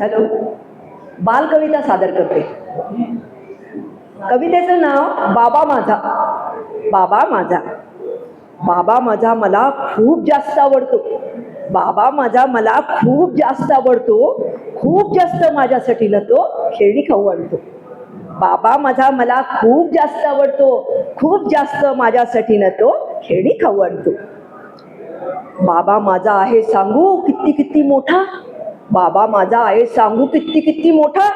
Hello. बालकविता सादर करते. कवितेचं नाव बाबा माझा. बाबा माझा. बाबा माझा मला खूप जास्त आवडतो. बाबा माझा मला खूप जास्त आवडतो. खूप जास्त माझ्यासाठी ना तो खेळणी खाऊ आणतो. बाबा माझा मला खूप जास्त आवडतो. खूप जास्त माझ्यासाठी ना तो खेळणी खाऊ आणतो. बाबा माझा आहे सांगू किती किती मोठा. बाबा माझा आहे सांगू किती किती मोठा?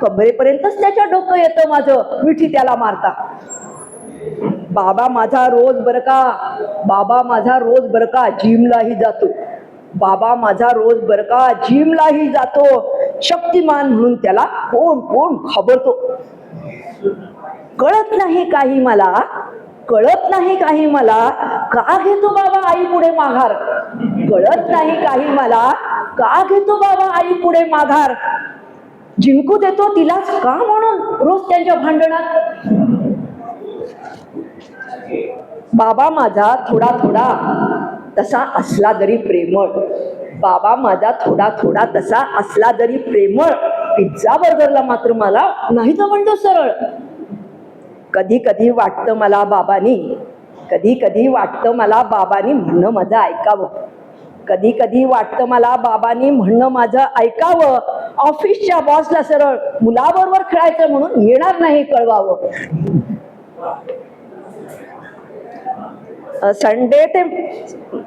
कमरेपर्यंतच त्याच्या डोकं येतं माझं. मिठी त्याला मारता. बाबा माझा रोज बरं का? बाबा माझा रोज बरं का? जिमलाही जातो. बाबा माझा रोज बरं का? जिमलाही जातो. शक्तिमान म्हणून त्याला कोण कोण खबरतो कळत नाही काही मला. कळत नाही काही मला. का घेतो बाबा आई पुढे माघार? कळत नाही काही मला. का घेतो बाबा आई पुढे माघार? जिंकू देतो तिलाच का म्हणून रोज त्यांच्या भांडणात? बाबा माझा थोडा थोडा तसा असला जरी प्रेमळ. बाबा माझा थोडा थोडा तसा असला जरी प्रेमळ. पिझ्झा बर्गरला मात्र मला नाही तर म्हणतो सरळ. कधी कधी वाटतं मला बाबानी कधी कधी वाटतं मला बाबानी म्हणणं माझं ऐकावं. कधी कधी वाटतं मला बाबांनी म्हणणं माझं ऐकावं. ऑफिसच्या बॉसला सरळ मुलाबरोबर खेळायचं म्हणून येणार नाही कळवावं. संडे ते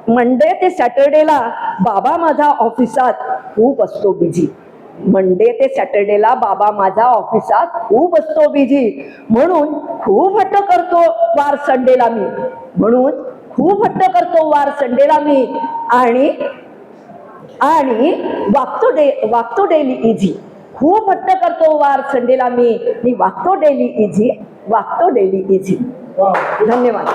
मंडे ते सॅटर्डेला बाबा माझा ऑफिसात खूप असतो बिझी मंडे ते सॅटर्डेला बाबा माझा ऑफिसात खूप असतो बिझी म्हणून खूप हट्ट करतो वार संडेला मी. म्हणून खूप हट्ट करतो वार संडेला मी. आणि आणि वागतो डे वागतो डेली इझी. खूप हट्ट करतो वार संडेला मी. मी वागतो डेली इझी वागतो डेली इझी. धन्यवाद.